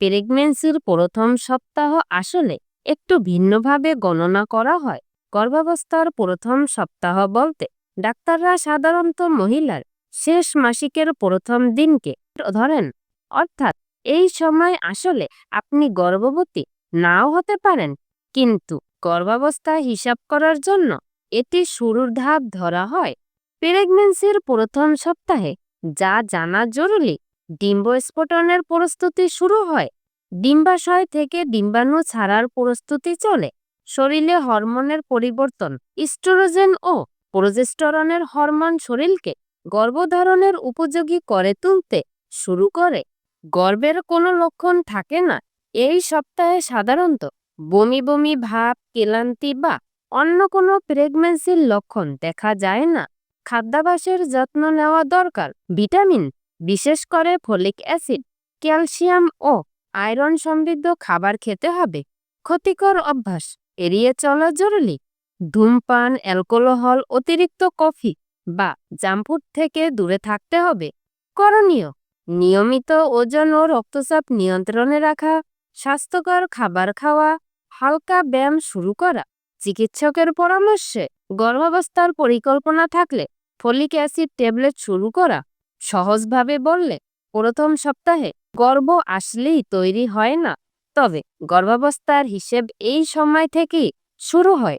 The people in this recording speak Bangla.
প্রেগনেন্সির প্রথম সপ্তাহ আসলে একটু ভিন্নভাবে গণনা করা হয়। গর্ভাবস্থার প্রথম সপ্তাহ বলতে ডাক্তাররা সাধারণত মহিলার শেষ মাসিকের প্রথম দিনকে ধরেন। অর্থাৎ এই সময় আসলে আপনি গর্ভবতী নাও হতে পারেন, কিন্তু গর্ভাবস্থা হিসাব করার জন্য এটি শুরুর ধাপ ধরা হয়। প্রেগনেন্সির প্রথম সপ্তাহে যা জানা জরুরি ডিম্বস্ফোটনের প্রস্তুতি শুরু হয়। ডিম্বাশয় থেকে ডিম্বাণু ছাড়ার প্রস্তুতি চলে। শরীরে হরমোনের পরিবর্তন, ইস্ট্রোজেন ও প্রজেস্টরনের হরমোন শরীরকে গর্ভধারণের উপযোগী করে তুলতে শুরু করে। গর্ভের কোনো লক্ষণ থাকে না। এই সপ্তাহে সাধারণত বমি বমি, ভাব, ক্লান্তি বা অন্য কোনো প্রেগনেন্সির লক্ষণ দেখা যায় না। খাদ্যাভ্যাসের যত্ন নেওয়া দরকার। ভিটামিন বিশেষ করে ফলিক অ্যাসিড, ক্যালসিয়াম ও আয়রন সমৃদ্ধ খাবার খেতে হবে। ক্ষতিকর অভ্যাস, এড়িয়ে চলা জরুরি। ধূমপান, অ্যালকোহল, অতিরিক্ত কফি বা জাম্পফুড থেকে দূরে থাকতে হবে। করণীয়, নিয়মিত ওজন ও রক্তচাপ নিয়ন্ত্রণে রাখা, স্বাস্থ্যকর খাবার খাওয়া, হালকা ব্যায়াম শুরু করা। চিকিৎসকের পরামর্শে গর্ভাবস্থার পরিকল্পনা থাকলে ফলিক অ্যাসিড ট্যাবলেট শুরু করা। সহজভাবে বললে, প্রথম সপ্তাহে গর্ব আসলেই তৈরি হয় না। তবে গর্ভাবস্থার হিসেব এই সময় থেকেই শুরু হয়।